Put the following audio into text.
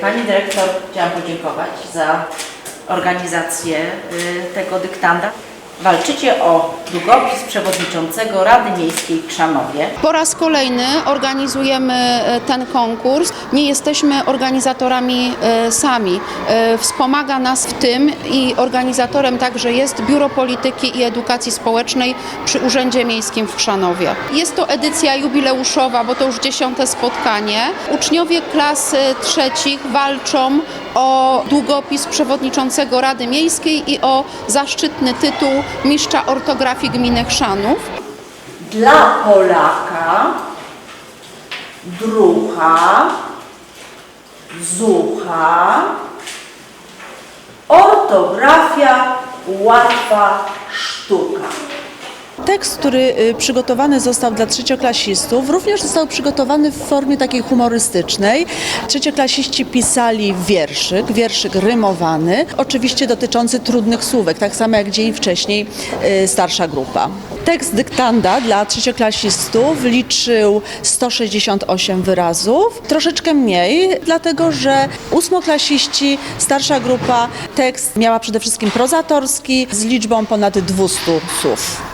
Pani dyrektor, chciałam podziękować za organizację y, tego dyktanda. Walczycie o długopis przewodniczącego Rady Miejskiej w Krzanowie. Po raz kolejny organizujemy e, ten konkurs. Nie jesteśmy organizatorami e, sami. E, Wspomaga nas w tym i organizatorem także jest Biuro Polityki i Edukacji Społecznej przy Urzędzie Miejskim w Chrzanowie. Jest to edycja jubileuszowa, bo to już dziesiąte spotkanie. Uczniowie klas e, trzecich walczą o długopis przewodniczącego Rady Miejskiej i o zaszczytny tytuł mistrza ortografii gminy Chrzanów. Dla Polaka drucha, zucha, ortografia łatwa sztuka. Tekst, który y, przygotowany został dla trzecioklasistów, również został przygotowany w formie takiej humorystycznej. Trzecioklasiści pisali wierszyk, wierszyk rymowany, oczywiście dotyczący trudnych słówek, tak samo jak dzień wcześniej y, starsza grupa. Tekst dyktanda dla trzecioklasistów liczył 168 wyrazów, troszeczkę mniej, dlatego że ósmoklasiści, starsza grupa, tekst miała przede wszystkim prozatorski z liczbą ponad 200 słów.